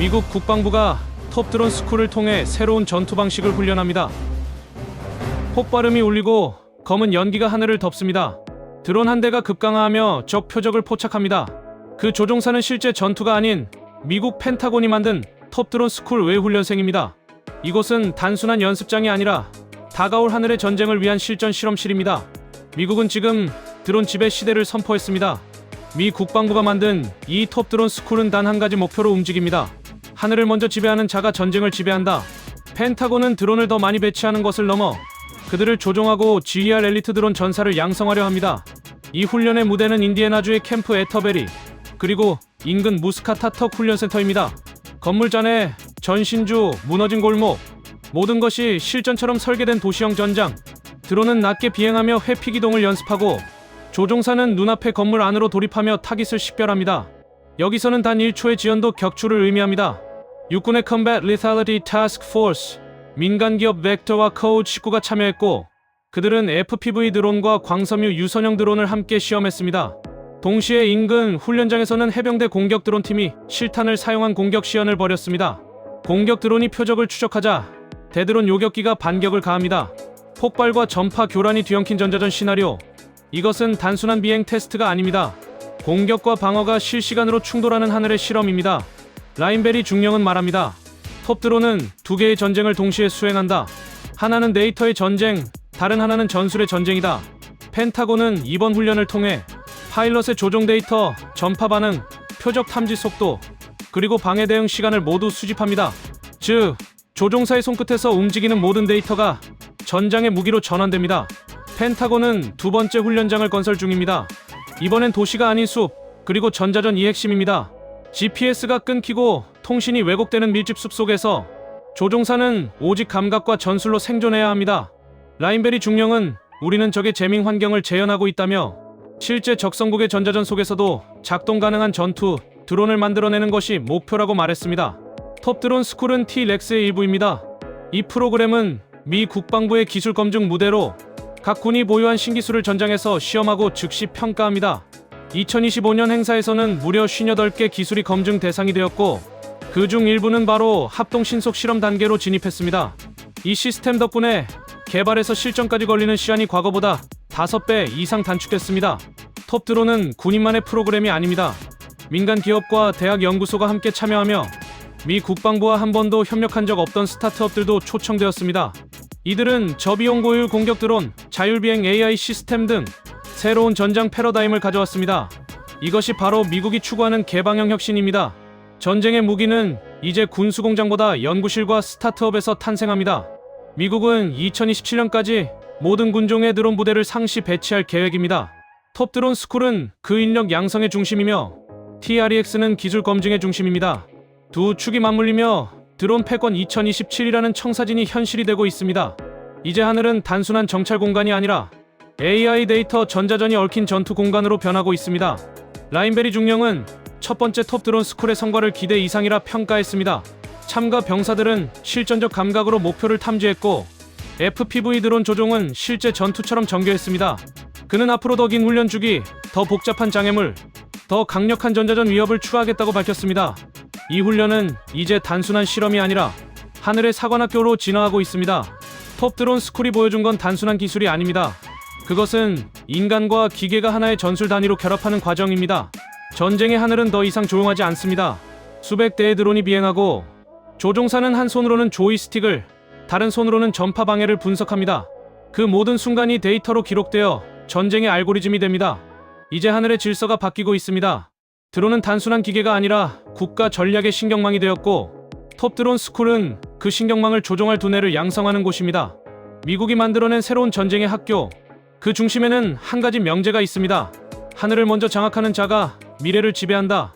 미국 국방부가 톱드론 스쿨을 통해 새로운 전투 방식을 훈련합니다. 폭발음이 울리고 검은 연기가 하늘을 덮습니다. 드론 한 대가 급강하하며 적 표적을 포착합니다. 그 조종사는 실제 전투가 아닌 미국 펜타곤이 만든 톱드론 스쿨 외 훈련생입니다. 이곳은 단순한 연습장이 아니라 다가올 하늘의 전쟁을 위한 실전 실험실입니다. 미국은 지금 드론 지배 시대를 선포했습니다. 미 국방부가 만든 이 톱드론 스쿨은 단 한 가지 목표로 움직입니다. 하늘을 먼저 지배하는 자가 전쟁을 지배한다. 펜타곤은 드론을 더 많이 배치하는 것을 넘어 그들을 조종하고 지휘할 엘리트 드론 전사를 양성하려 합니다. 이 훈련의 무대는 인디애나주의 캠프 에터베리 그리고 인근 무스카타 턱 훈련센터입니다. 건물자 내 전신주, 무너진 골목 모든 것이 실전처럼 설계된 도시형 전장. 드론은 낮게 비행하며 회피 기동을 연습하고 조종사는 눈앞의 건물 안으로 돌입하며 타깃을 식별합니다. 여기서는 단 1초의 지연도 격추를 의미합니다. 육군의 Combat Lethality Task Force, 민간 기업 벡터와 코우드 19가 참여했고 그들은 FPV 드론과 광섬유 유선형 드론을 함께 시험했습니다. 동시에 인근 훈련장에서는 해병대 공격 드론 팀이 실탄을 사용한 공격 시연을 벌였습니다. 공격 드론이 표적을 추적하자 대드론 요격기가 반격을 가합니다. 폭발과 전파 교란이 뒤엉킨 전자전 시나리오. 이것은 단순한 비행 테스트가 아닙니다. 공격과 방어가 실시간으로 충돌하는 하늘의 실험입니다. 라인베리 중령은 말합니다. 톱드론은 두 개의 전쟁을 동시에 수행한다. 하나는 데이터의 전쟁, 다른 하나는 전술의 전쟁이다. 펜타곤은 이번 훈련을 통해 파일럿의 조종 데이터, 전파 반응, 표적 탐지 속도, 그리고 방해 대응 시간을 모두 수집합니다. 즉, 조종사의 손끝에서 움직이는 모든 데이터가 전장의 무기로 전환됩니다. 펜타곤은 두 번째 훈련장을 건설 중입니다. 이번엔 도시가 아닌 숲, 그리고 전자전 이 핵심입니다. GPS가 끊기고 통신이 왜곡되는 밀집 숲 속에서 조종사는 오직 감각과 전술로 생존해야 합니다. 라인베리 중령은 우리는 적의 재밍 환경을 재현하고 있다며 실제 적성국의 전자전 속에서도 작동 가능한 전투 드론을 만들어내는 것이 목표라고 말했습니다. 톱드론 스쿨은 T-렉스의 일부입니다. 이 프로그램은 미 국방부의 기술 검증 무대로 각 군이 보유한 신기술을 전장에서 시험하고 즉시 평가합니다. 2025년 행사에서는 무려 58개 기술이 검증 대상이 되었고 그 중 일부는 바로 합동 신속 실험 단계로 진입했습니다. 이 시스템 덕분에 개발에서 실전까지 걸리는 시간이 과거보다 5배 이상 단축됐습니다. 톱드론은 군인만의 프로그램이 아닙니다. 민간 기업과 대학 연구소가 함께 참여하며 미 국방부와 한 번도 협력한 적 없던 스타트업들도 초청되었습니다. 이들은 저비용 고율 공격 드론, 자율비행 AI 시스템 등 새로운 전장 패러다임을 가져왔습니다. 이것이 바로 미국이 추구하는 개방형 혁신입니다. 전쟁의 무기는 이제 군수공장보다 연구실과 스타트업에서 탄생합니다. 미국은 2027년까지 모든 군종의 드론 부대를 상시 배치할 계획입니다. 톱드론 스쿨은 그 인력 양성의 중심이며 TREX는 기술 검증의 중심입니다. 두 축이 맞물리며 드론 패권 2027이라는 청사진이 현실이 되고 있습니다. 이제 하늘은 단순한 정찰 공간이 아니라 AI 데이터 전자전이 얽힌 전투 공간으로 변하고 있습니다. 라인베리 중령은 첫 번째 톱 드론 스쿨의 성과를 기대 이상이라 평가했습니다. 참가 병사들은 실전적 감각으로 목표를 탐지했고 FPV 드론 조종은 실제 전투처럼 전개했습니다. 그는 앞으로 더 긴 훈련 주기, 더 복잡한 장애물, 더 강력한 전자전 위협을 추가하겠다고 밝혔습니다. 이 훈련은 이제 단순한 실험이 아니라 하늘의 사관학교로 진화하고 있습니다. 톱 드론 스쿨이 보여준 건 단순한 기술이 아닙니다. 그것은 인간과 기계가 하나의 전술 단위로 결합하는 과정입니다. 전쟁의 하늘은 더 이상 조용하지 않습니다. 수백 대의 드론이 비행하고 조종사는 한 손으로는 조이스틱을 다른 손으로는 전파 방해를 분석합니다. 그 모든 순간이 데이터로 기록되어 전쟁의 알고리즘이 됩니다. 이제 하늘의 질서가 바뀌고 있습니다. 드론은 단순한 기계가 아니라 국가 전략의 신경망이 되었고 톱드론 스쿨은 그 신경망을 조종할 두뇌를 양성하는 곳입니다. 미국이 만들어낸 새로운 전쟁의 학교 그 중심에는 한 가지 명제가 있습니다. 하늘을 먼저 장악하는 자가 미래를 지배한다.